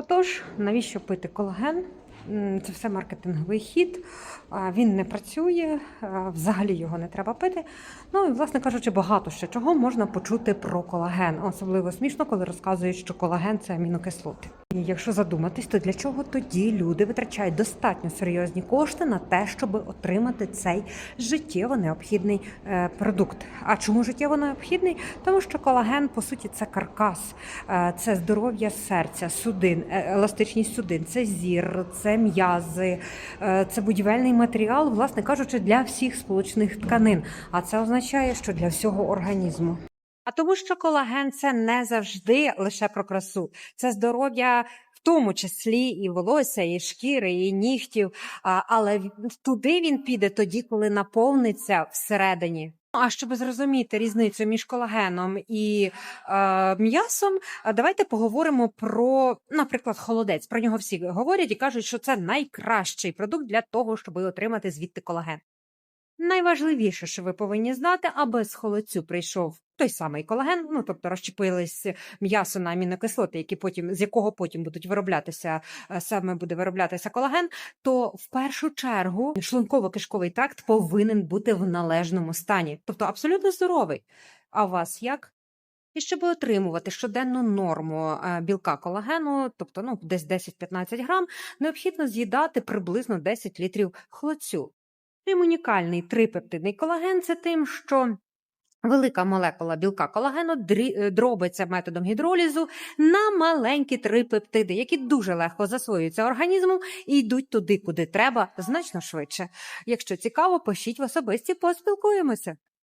Отож, навіщо пити колаген? Це все маркетинговий хід. Він не працює, взагалі його не треба пити. Ну і, власне кажучи, багато ще чого можна почути про колаген. Особливо смішно, коли розказують, що колаген це амінокислоти. Якщо задуматись, то для чого тоді люди витрачають достатньо серйозні кошти на те, щоб отримати цей життєво необхідний е, продукт? А чому життєво необхідний? Тому що колаген, по суті, це каркас, Е, це здоров'я серця, судин, е, еластичність судин, це зір, це м'язи, це будівельний матеріал, власне кажучи, для всіх сполучних тканин. А це означає, що для всього організму. А тому, що колаген це не завжди лише про красу, це здоров'я. В тому числі і волосся, і шкіри, і нігтів, але туди він піде тоді, коли наповниться всередині. Ну, А щоб зрозуміти різницю між колагеном і е, м'ясом, давайте поговоримо про, наприклад, холодець. Про нього всі говорять і кажуть, що це найкращий продукт для того, щоб отримати звідти колаген. Найважливіше, що ви повинні знати, аби з холодцю прийшов той самий колаген, ну тобто розщепились м'ясо на амінокислоти, які потім з якого потім будуть вироблятися е, саме буде вироблятися колаген, то в першу чергу шлунково-кишковий тракт повинен бути в належному стані, тобто абсолютно здоровий. А у вас як? І щоб отримувати щоденну норму е, білка колагену, тобто ну, десь 10-15 грам, необхідно з'їдати приблизно 10 літрів хлоцю. Унікальний трипептидний колаген це тим, що велика молекула білка колагену е, дробиться методом гідролізу на маленькі три пептиди, які дуже легко засвоюються організмом і йдуть туди, куди треба, значно швидше. Якщо цікаво, пишіть в особисті, поспілкуємося.